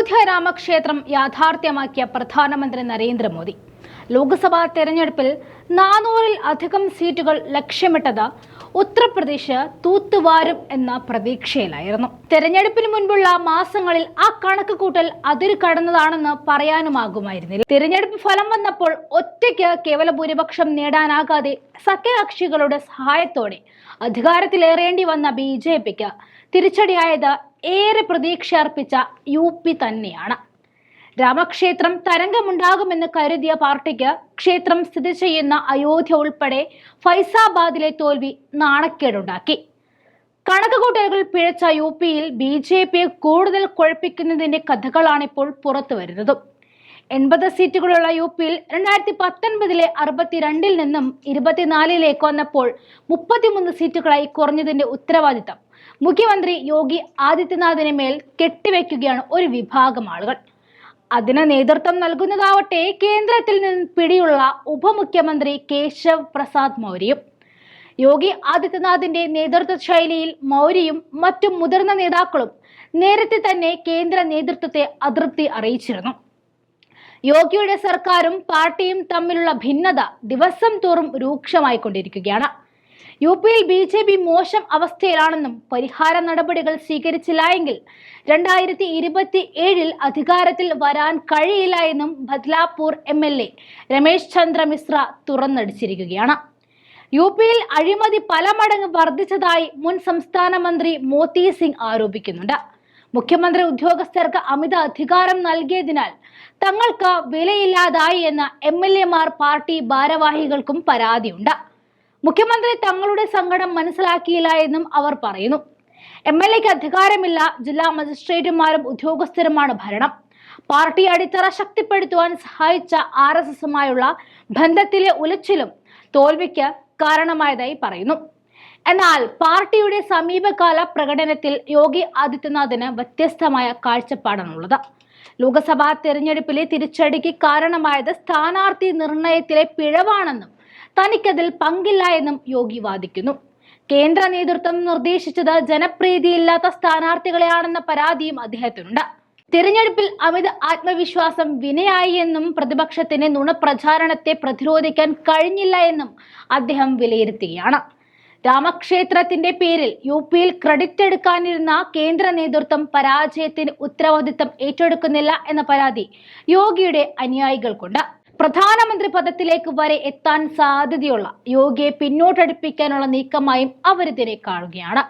അയോധ്യ രാമക്ഷേത്രം യാഥാർത്ഥ്യമാക്കിയ പ്രധാനമന്ത്രി നരേന്ദ്രമോദി. ലോക്സഭാ തെരഞ്ഞെടുപ്പിൽ നാനൂറിൽ അധികം സീറ്റുകൾ ലക്ഷ്യമിട്ടത് ഉത്തർപ്രദേശ് തൂത്തുവാരും എന്ന പ്രതീക്ഷയിലായിരുന്നു. തെരഞ്ഞെടുപ്പിന് മുൻപുള്ള മാസങ്ങളിൽ ആ കണക്ക് കൂട്ടൽ അതിരു കടന്നതാണെന്ന് പറയാനുമാകുമായിരുന്നില്ല. തിരഞ്ഞെടുപ്പ് ഫലം വന്നപ്പോൾ ഒറ്റയ്ക്ക് കേവല ഭൂരിപക്ഷം നേടാനാകാതെ സഖ്യകക്ഷികളുടെ സഹായത്തോടെ അധികാരത്തിലേറേണ്ടി വന്ന ബി ജെ പിക്ക് തിരിച്ചടിയായത് ഏറെ പ്രതീക്ഷ അർപ്പിച്ച യു പി തന്നെയാണ്. രാമക്ഷേത്രം തരംഗമുണ്ടാകുമെന്ന് കരുതിയ പാർട്ടിക്ക് ക്ഷേത്രം സ്ഥിതി ചെയ്യുന്ന അയോധ്യ ഉൾപ്പെടെ ഫൈസാബാദിലെ തോൽവി നാണക്കേടുണ്ടാക്കി. കണക്കുകൂട്ടലുകൾ പിഴച്ച യു പിയിൽ ബി ജെ പിയെ കൂടുതൽ കുഴപ്പിക്കുന്നതിന്റെ കഥകളാണിപ്പോൾ പുറത്തു വരുന്നതും. എൺപത് സീറ്റുകളുള്ള യു പിയിൽ രണ്ടായിരത്തി പത്തൊൻപതിലെ അറുപത്തിരണ്ടിൽ നിന്നും ഇരുപത്തിനാലിലേക്ക് വന്നപ്പോൾ മുപ്പത്തിമൂന്ന് സീറ്റുകളായി കുറഞ്ഞതിന്റെ ഉത്തരവാദിത്തം മുഖ്യമന്ത്രി യോഗി ആദിത്യനാഥിനെ മേൽ കെട്ടിവെക്കുകയാണ് ഒരു വിഭാഗം ആളുകൾ. അതിന് നേതൃത്വം നൽകുന്നതാവട്ടെ കേന്ദ്രത്തിൽ നിന്ന് പിടിയുള്ള ഉപമുഖ്യമന്ത്രി കേശവ് പ്രസാദ് മൗര്യയും യോഗി ആദിത്യനാഥിന്റെ നേതൃത്വ ശൈലിയിൽ മൗര്യയും മറ്റു മുതിർന്ന നേതാക്കളും നേരത്തെ തന്നെ കേന്ദ്ര നേതൃത്വത്തെ അതൃപ്തി അറിയിച്ചിരുന്നു. യോഗിയുടെ സർക്കാരും പാർട്ടിയും തമ്മിലുള്ള ഭിന്നത ദിവസം തോറും രൂക്ഷമായിക്കൊണ്ടിരിക്കുകയാണ്. യു പിയിൽ ബി ജെ പി മോശം അവസ്ഥയിലാണെന്നും പരിഹാര നടപടികൾ സ്വീകരിച്ചില്ല എങ്കിൽ രണ്ടായിരത്തി ഇരുപത്തി ഏഴിൽ അധികാരത്തിൽ വരാൻ കഴിയില്ല എന്നും Badlapur M L A Ramesh Chandra Mishra തുറന്നടിച്ചിരിക്കുകയാണ്. U പിയിൽ അഴിമതി പല മടങ്ങ് വർദ്ധിച്ചതായി മുൻ സംസ്ഥാന മന്ത്രി മോത്തി സിംഗ് ആരോപിക്കുന്നുണ്ട്. മുഖ്യമന്ത്രി ഉദ്യോഗസ്ഥർക്ക് അമിത അധികാരം നൽകിയതിനാൽ തങ്ങൾക്ക് വിലയില്ലാതായി എന്ന എം എൽ എമാർ പാർട്ടി ഭാരവാഹികൾക്കും പരാതിയുണ്ട്. മുഖ്യമന്ത്രി തങ്ങളുടെ സങ്കടം മനസ്സിലാക്കിയില്ല എന്നും അവർ പറയുന്നു. എം എൽ എക്ക് അധികാരമില്ല ജില്ലാ മജിസ്ട്രേറ്റുമാരും ഉദ്യോഗസ്ഥരുമാണ് ഭരണം. പാർട്ടി അടിത്തറ ശക്തിപ്പെടുത്തുവാൻ സഹായിച്ച ആർ എസ് എസുമായുള്ള ബന്ധത്തിലെ ഉലച്ചിലും തോൽവിക്ക് കാരണമായതായി പറയുന്നു. എന്നാൽ പാർട്ടിയുടെ സമീപകാല പ്രകടനത്തിൽ യോഗി ആദിത്യനാഥിന് വ്യത്യസ്തമായ കാഴ്ചപ്പാടാണുള്ളത്. ലോക്സഭാ തെരഞ്ഞെടുപ്പിലെ തിരിച്ചടിക്ക് കാരണമായത് സ്ഥാനാർത്ഥി നിർണയത്തിലെ പിഴവാണെന്നും തനിക്കതിൽ പങ്കില്ല എന്നും യോഗി വാദിക്കുന്നു. കേന്ദ്ര നേതൃത്വം നിർദ്ദേശിച്ചത് ജനപ്രീതിയില്ലാത്ത സ്ഥാനാർത്ഥികളെയാണെന്ന പരാതിയും അദ്ദേഹത്തിനുണ്ട്. തിരഞ്ഞെടുപ്പിൽ അമിത ആത്മവിശ്വാസം വിനയായി എന്നും പ്രതിപക്ഷത്തിന് നുണപ്രചാരണത്തെ പ്രതിരോധിക്കാൻ കഴിഞ്ഞില്ല എന്നും അദ്ദേഹം വിലയിരുത്തുകയാണ്. രാമക്ഷേത്രത്തിന്റെ പേരിൽ യു പിയിൽ ക്രെഡിറ്റ് എടുക്കാനിരുന്ന കേന്ദ്ര നേതൃത്വം പരാജയത്തിന് ഉത്തരവാദിത്തം ഏറ്റെടുക്കുന്നില്ല എന്ന പരാതി യോഗിയുടെ അനുയായികൾക്കുണ്ട്. പ്രധാനമന്ത്രി പദത്തിലേക്ക് വരെ എത്താൻ സാധ്യതയുള്ള യോഗിയെ പിന്നോട്ടടിപ്പിക്കാനുള്ള നീക്കമായും അവരിതിനെ കാണുകയാണ്.